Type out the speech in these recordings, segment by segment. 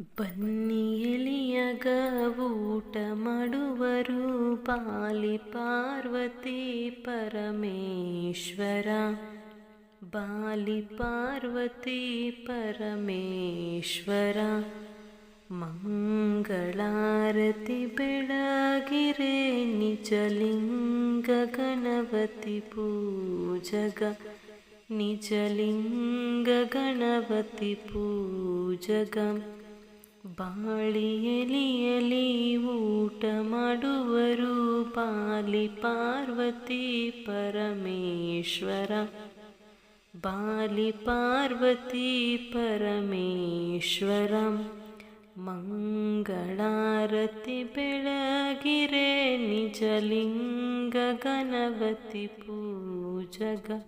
ಬನ್ನಿ ಎಲಿಯಗ ಊಟ ಮಾಡುವರು ಪಾಲಿ ಪಾರ್ವತಿ ಪರಮೇಶ್ವರ. ಬಾಲಿ ಪಾರ್ವತಿ ಪರಮೇಶ್ವರ, ಮಂಗಳಾರತಿ ಬೆಳಗಿರೆ ನಿಜಲಿಂಗ ಗಣಪತಿ ಪೂಜಗ ನಿಜಲಿಂಗ ಗಣಪತಿ ಪೂಜಗ. ಬಾಳಿಯಲಿಯಲಿ ಊಟ ಮಾಡುವರು ಬಾಲಿ ಪಾರ್ವತಿ ಪರಮೇಶ್ವರ. ಬಾಲಿ ಪಾರ್ವತಿ ಪರಮೇಶ್ವರ, ಮಂಗಳಾರತಿ ಬೆಳಗಿರೆ ನಿಜಲಿಂಗ ಗಣವತಿ ಪೂಜಗ.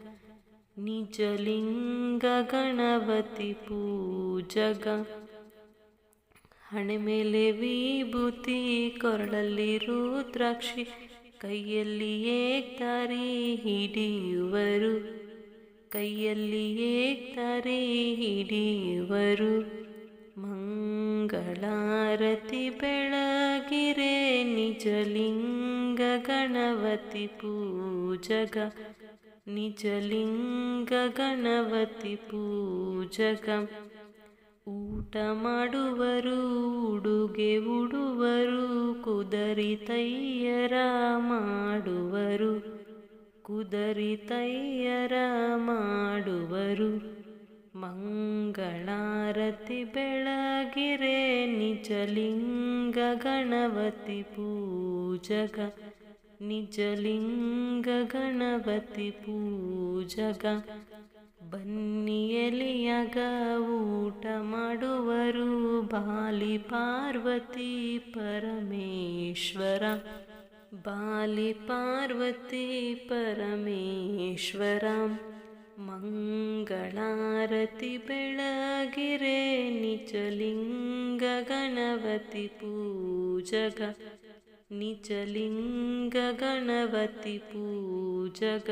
ನಿಜಲಿಂಗ ಗಣವತಿ ಪೂಜಗ. ಹಣೆ ಮೇಲೆ ವಿಭೂತಿ, ಕೊರಳಲ್ಲಿ ರುದ್ರಾಕ್ಷಿ, ಕೈಯಲ್ಲಿ ಏಕ್ತಾರಿ ಹಿಡಿಯುವರು. ಕೈಯಲ್ಲಿ ಏಕ್ತಾರಿ ಹಿಡಿಯುವರು. ಮಂಗಳಾರತಿ ಬೆಳಗಿರೆ ನಿಜಲಿಂಗ ಗಣವತಿ ಪೂಜಗ. ನಿಜಲಿಂಗ ಗಣವತಿ ಪೂಜಗ. ಊಟ ಮಾಡುವರು, ಉಡುಗೆ ಉಡುವರು, ಕುದರಿ ತೈಯರ ಮಾಡುವರು, ಕುದರಿ ತೈಯರ ಮಾಡುವರು. ಮಂಗಳಾರತಿ ಬೆಳಗಿರೆ, ನಿಜಲಿಂಗ ಗಣಪತಿ ಪೂಜಗ, ನಿಜಲಿಂಗ ಗಣಪತಿ ಪೂಜಗ. ಬನ್ನಿ ಎಲಿಯಗ ಊಟ ಮಾಡುವರು. ಬಾಲಿ ಪಾರ್ವತಿ ಪರಮೇಶ್ವರ. ಬಾಲಿ ಪಾರ್ವತಿ ಪರಮೇಶ್ವರ. ಮಂಗಳಾರತಿ ಬೆಳಗಿರೆ ನಿಚಲಿಂಗ ಗಣಪತಿ ಪೂಜಗ. ನಿಚಲಿಂಗ ಗಣಪತಿ ಪೂಜಗ.